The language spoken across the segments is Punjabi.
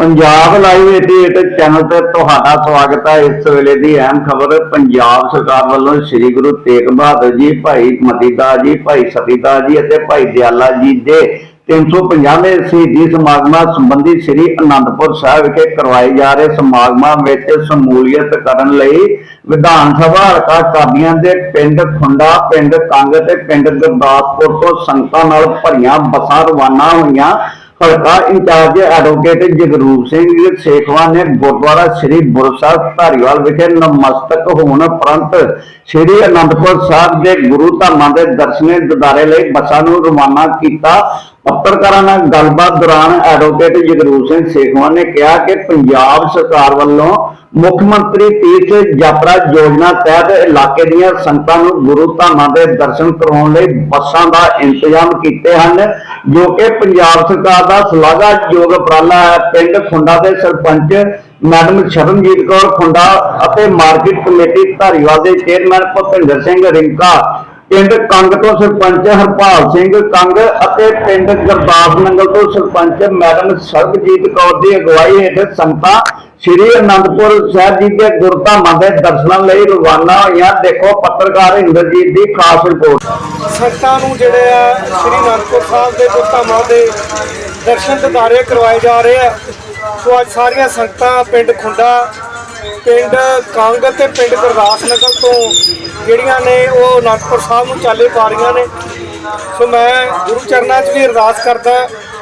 ਪੰਜਾਬ ਲਾਈਵ 88 ਚੈਨਲ ਤੇ ਤੁਹਾਡਾ ਸਵਾਗਤ ਹੈ। ਇਸ ਵੇਲੇ ਦੀ ਅਹਿਮ ਖਬਰ, ਪੰਜਾਬ ਸਰਕਾਰ ਵੱਲੋਂ ਸ੍ਰੀ ਗੁਰੂ ਤੇਗ ਬਹਾਦਰ ਜੀ, ਭਾਈ ਮਤੀਦਾਸ ਜੀ, ਭਾਈ ਸਤੀਦਾਸ ਜੀ ਅਤੇ ਭਾਈ ਦਿਆਲਾ ਜੀ ਦੇ 350ਵੇਂ ਸ਼ਹੀਦੀ ਸਮਾਗਮਾਂ ਸੰਬੰਧੀ ਸ੍ਰੀ ਅਨੰਦਪੁਰ ਸਾਹਿਬ ਵਿਖੇ ਕਰਵਾਏ ਜਾ ਰਹੇ ਸਮਾਗਮਾਂ ਵਿੱਚ ਸ਼ਮੂਲੀਅਤ ਕਰਨ ਲਈ ਵਿਧਾਨ ਸਭਾ ਹਲਕਾ ਕਾਦੀਆਂ ਦੇ ਪਿੰਡ ਖੁੰਡਾ, ਪਿੰਡ ਕੰਗ ਤੇ ਪਿੰਡ ਗੁਰਦਾਸਪੁਰ ਤੋਂ ਸੰਗਤਾਂ ਨਾਲ ਭਰੀਆਂ ਬੱਸਾਂ ਰਵਾਨਾ ਹੋਈਆਂ। ਭਲਕਾ in charge advocate Jagroop Singh Sekhwan ਨੇ ਗੁਰਦੁਆਰਾ ਸ੍ਰੀ ਬੁਰਸਾਹਿਬ ਧਾਰੀਵਾਲ ਵਿਖੇ ਨਮਸਤਕ ਹੋਣ ਉਪਰੰਤ ਸ੍ਰੀ ਅਨੰਦਪੁਰ ਸਾਹਿਬ ਦੇ ਗੁਰੂ ਧਾਮਾਂ ਦੇ ਦਰਸ਼ਨੇ ਦਿਦਾਰੇ ਲਈ ਬੱਸਾਂ ਨੂੰ ਰਵਾਨਾ ਕੀਤਾ ਪੱਤਰਕਾਰਾਂ ਨਾਲ ਗੱਲਬਾਤ ਦੌਰਾਨ ਐਡਵੋਕੇਟ ਜਗਰੂਪ ਸਿੰਘ ਸੇਖਵਾ ਨੇ ਕਿਹਾ ਕਿ ਪੰਜਾਬ ਸਰਕਾਰ ਵੱਲੋਂ ਮੁੱਖ ਮੰਤਰੀ ਤੀਰਥ ਯਾਤਰਾ ਯੋਜਨਾ ਤਹਿਤ ਇਲਾਕੇ ਦੀਆਂ ਸੰਗਤਾਂ ਨੂੰ ਗੁਰੂ ਧਾਮਾਂ ਦੇ ਦਰਸ਼ਨ ਕਰਵਾਉਣ ਲਈ ਬੱਸਾਂ ਦਾ ਇੰਤਜ਼ਾਮ ਕੀਤੇ ਹਨ, ਜੋ ਕਿ ਪੰਜਾਬ ਸਰਕਾਰ ਦਾ ਸ਼ਲਾਘਾਯੋਗ ਉਪਰਾਲਾ ਹੈ। ਪਿੰਡ ਖੁੰਡਾ ਦੇ ਸਰਪੰਚ ਮੈਡਮ ਸ਼ਰਨਜੀਤ ਕੌਰ ਖੁੰਡਾ ਅਤੇ ਮਾਰਕੀਟ ਕਮੇਟੀ ਧਾਰੀਵਾਲ ਦੇ ਚੇਅਰਮੈਨ ਭੁਪਿੰਦਰ ਸਿੰਘ ਰਿੰਕਾ ਪਿੰਡ ਕੰਗ ਤੋਂ ਸਰਪੰਚ ਹਰਪਾਲ ਸਿੰਘ ਕੰਗ ਅਤੇ ਪਿੰਡ ਗੁਰਦਾਸ ਨੰਗਲ ਤੋਂ ਸਰਪੰਚ ਮੈਡਮ ਸਰਬਜੀਤ ਕੌਰ ਦੀ ਅਗਵਾਈ ਹੇਠ ਸੰਗਤਾਂ ਸ੍ਰੀ ਅਨੰਦਪੁਰ ਸਾਹਿਬ ਜੀ ਦੇ ਗੁਰਧਾਮਾਂ ਦੇ ਦਰਸ਼ਨਾਂ ਲਈ ਰਵਾਨਾ ਹੋਈਆਂ। ਦੇਖੋ ਪੱਤਰਕਾਰ ਇੰਦਰਜੀਤ ਦੀ ਖਾਸ ਰਿਪੋਰਟ। ਸੰਗਤਾਂ ਨੂੰ ਜਿਹੜੇ ਆ ਸ੍ਰੀ ਅਨੰਦਪੁਰ ਸਾਹਿਬ ਦੇ ਗੁਰਧਾਮਾਂ ਦੇ ਦਰਸ਼ਨ ਦਿਦਾਰੇ ਕਰਵਾਏ ਜਾ ਰਹੇ ਆ। ਸੋ ਅੱਜ ਸਾਰੀਆਂ ਸੰਗਤਾਂ ਪਿੰਡ ਖੁੰਡਾ ਪਿੰਡ ਕੰਗ ਤੇ ਪਿੰਡ ਗੁਰਦਾਸ ਨਗਰ ਤੋਂ ਜਿਹੜੀਆਂ ਨੇ ਉਹ ਅਨੰਦਪੁਰ ਸਾਹਿਬ ਨੂੰ ਚਾਲੇ ਪਾ ਰਹੀਆਂ ਨੇ। ਸੋ ਮੈਂ ਗੁਰੂ ਚਰਨਾਂ 'ਚ ਵੀ ਅਰਦਾਸ ਕਰਦਾ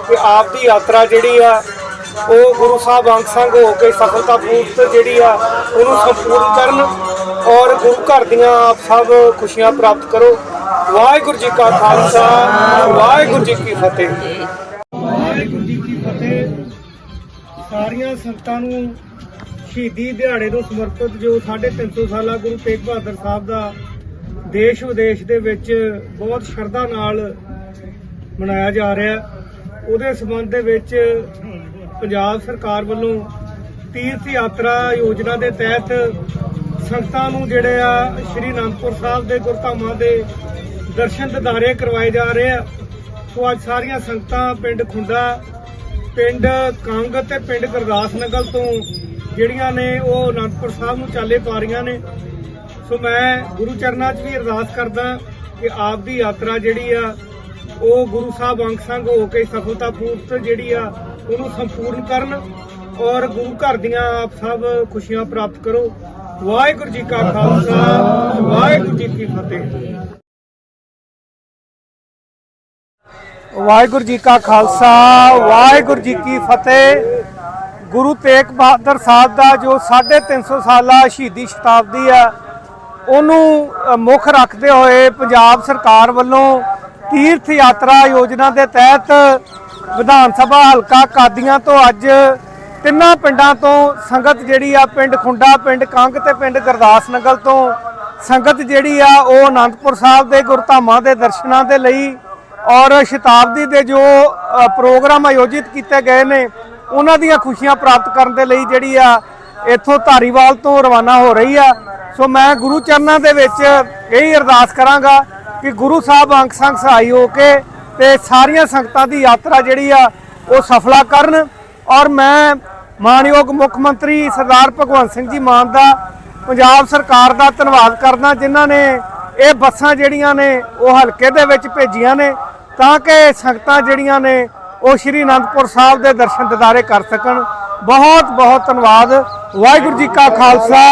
ਕਿ ਆਪ ਦੀ ਯਾਤਰਾ ਜਿਹੜੀ ਆ, ਉਹ ਗੁਰੂ ਸਾਹਿਬ ਅੰਗ ਸੰਗ ਹੋ ਕੇ ਸਫਲਤਾਪੂਰਤ ਜਿਹੜੀ ਆ, ਉਹਨੂੰ ਸੰਪੂਰਨ ਕਰਨ ਔਰ ਗੁਰੂ ਘਰ ਦੀਆਂ ਆਪ ਸਭ ਖੁਸ਼ੀਆਂ ਪ੍ਰਾਪਤ ਕਰੋ। ਵਾਹਿਗੁਰੂ ਜੀ ਕਾ ਖਾਲਸਾ, ਵਾਹਿਗੁਰੂ ਜੀ ਕੀ ਫਤਿਹ। ਵਾਹਿਗੁਰੂ ਜੀ ਕੀ ਫਤਿਹ। ਸਾਰੀਆਂ ਸੰਗਤਾਂ ਨੂੰ ਸ਼ਹੀਦੀ ਦਿਹਾੜੇ ਨੂੰ ਸਮਰਪਿਤ ਜੋ 350 ਸਾਲਾ ਗੁਰੂ ਤੇਗ ਬਹਾਦਰ ਸਾਹਿਬ ਦਾ ਦੇਸ਼ ਵਿਦੇਸ਼ ਦੇ ਵਿੱਚ ਬਹੁਤ ਸ਼ਰਧਾ ਨਾਲ ਮਨਾਇਆ ਜਾ ਰਿਹਾ ਉਹਦੇ ਸੰਬੰਧ ਦੇ ਵਿੱਚ ਪੰਜਾਬ ਸਰਕਾਰ ਵੱਲੋਂ ਤੀਰਥ ਯਾਤਰਾ ਯੋਜਨਾ ਦੇ ਤਹਿਤ ਸੰਗਤਾਂ ਨੂੰ ਜਿਹੜੇ ਆ ਸ਼੍ਰੀ ਅਨੰਦਪੁਰ ਸਾਹਿਬ ਦੇ ਗੁਰਧਾਮਾਂ ਦੇ ਦਰਸ਼ਨ ਦਿਦਾਰੇ ਕਰਵਾਏ ਜਾ ਰਹੇ ਆ। ਸੋ ਅੱਜ ਸਾਰੀਆਂ ਸੰਗਤਾਂ ਪਿੰਡ ਖੁੰਡਾ, ਪਿੰਡ ਕੰਗ ਤੇ ਪਿੰਡ ਗੁਰਦਾਸ ਨਗਰ ਤੋਂ ਜਿਹੜੀਆਂ ਨੇ ਉਹ ਅਨੰਦਪੁਰ ਸਾਹਿਬ ਨੂੰ ਚਾਲੇ ਪਾ ਰਹੀਆਂ ਨੇ। ਸੋ ਮੈਂ ਗੁਰੂ ਚਰਨਾਂ 'ਚ ਵੀ ਅਰਦਾਸ ਕਰਦਾ ਕਿ ਆਪ ਦੀ ਯਾਤਰਾ ਜਿਹੜੀ ਆ, ਉਹ ਗੁਰੂ ਸਾਹਿਬ ਅੰਗ ਸੰਗ ਹੋ ਕੇ ਸਫਲਤਾਪੂਰਤ ਜਿਹੜੀ ਆ, ਉਹਨੂੰ ਸੰਪੂਰਨ ਕਰਨ ਔਰ ਗੁਰੂ ਘਰ ਦੀਆਂ ਆਪ ਸਭ ਖੁਸ਼ੀਆਂ ਪ੍ਰਾਪਤ ਕਰੋ। ਵਾਹਿਗੁਰੂ ਜੀ ਕਾ ਖਾਲਸਾ, ਵਾਹਿਗੁਰੂ ਜੀ ਕੀ ਫਤਿਹ। ਵਾਹਿਗੁਰੂ ਜੀ ਕਾ ਖਾਲਸਾ, ਵਾਹਿਗੁਰੂ ਜੀ ਕੀ ਫਤਿਹ। ਗੁਰੂ ਤੇਗ ਬਹਾਦਰ ਸਾਹਿਬ ਦਾ ਜੋ 350 ਸਾਲਾ ਸ਼ਹੀਦੀ ਸ਼ਤਾਬਦੀ ਆ ਉਹਨੂੰ ਮੁੱਖ ਰੱਖਦੇ ਹੋਏ ਪੰਜਾਬ ਸਰਕਾਰ ਵੱਲੋਂ ਤੀਰਥ ਯਾਤਰਾ ਯੋਜਨਾ ਦੇ ਤਹਿਤ ਵਿਧਾਨ ਸਭਾ ਹਲਕਾ ਕਾਦੀਆਂ ਤੋਂ ਅੱਜ ਤਿੰਨਾਂ ਪਿੰਡਾਂ ਤੋਂ ਸੰਗਤ ਜਿਹੜੀ ਆ ਪਿੰਡ ਖੁੰਡਾ, ਪਿੰਡ ਕੰਗ ਤੇ ਪਿੰਡ ਗੁਰਦਾਸ ਨਗਰ ਤੋਂ ਸੰਗਤ ਜਿਹੜੀ ਆ ਉਹ ਅਨੰਦਪੁਰ ਸਾਹਿਬ ਦੇ ਗੁਰਧਾਮਾਂ ਦੇ ਦਰਸ਼ਨਾਂ ਦੇ ਲਈ ਔਰ ਸ਼ਤਾਬਦੀ ਦੇ ਜੋ ਪ੍ਰੋਗਰਾਮ ਆਯੋਜਿਤ ਕੀਤੇ ਗਏ ਨੇ ਉਹਨਾਂ ਦੀਆਂ ਖੁਸ਼ੀਆਂ ਪ੍ਰਾਪਤ ਕਰਨ ਦੇ ਲਈ ਜਿਹੜੀ ਆ, ਇੱਥੋਂ ਧਾਰੀਵਾਲ ਤੋਂ ਰਵਾਨਾ ਹੋ ਰਹੀ ਆ। ਸੋ ਮੈਂ ਗੁਰੂ ਚਰਨਾਂ ਦੇ ਵਿੱਚ ਇਹੀ ਅਰਦਾਸ ਕਰਾਂਗਾ ਕਿ ਗੁਰੂ ਸਾਹਿਬ ਅੰਗ ਸੰਗ ਸਹਾਈ ਹੋ ਕੇ ਤੇ ਸਾਰੀਆਂ ਸੰਗਤਾਂ ਦੀ ਯਾਤਰਾ ਜਿਹੜੀ ਆ, ਉਹ ਸਫਲਾ ਕਰਨ। ਔਰ ਮੈਂ ਮਾਨਯੋਗ ਮੁੱਖ ਮੰਤਰੀ ਸਰਦਾਰ ਭਗਵੰਤ ਸਿੰਘ ਜੀ ਮਾਨ ਦਾ, ਪੰਜਾਬ ਸਰਕਾਰ ਦਾ ਧੰਨਵਾਦ ਕਰਦਾ, ਜਿਨ੍ਹਾਂ ਨੇ ਇਹ ਬੱਸਾਂ ਜਿਹੜੀਆਂ ਨੇ, ਉਹ ਹਲਕੇ ਦੇ ਵਿੱਚ ਭੇਜੀਆਂ ਨੇ, ਤਾਂ ਕਿ ਸੰਗਤਾਂ ਜਿਹੜੀਆਂ ਨੇ ਉਹ ਸ਼੍ਰੀ ਅਨੰਦਪੁਰ ਸਾਹਿਬ ਦੇ ਦਰਸ਼ਨ ਦਿਦਾਰੇ ਕਰ ਸਕਣ। ਬਹੁਤ ਬਹੁਤ ਧੰਨਵਾਦ। ਵਾਹਿਗੁਰੂ ਜੀ ਕਾ ਖਾਲਸਾ,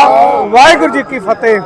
ਵਾਹਿਗੁਰੂ ਜੀ ਕੀ ਫਤਿਹ।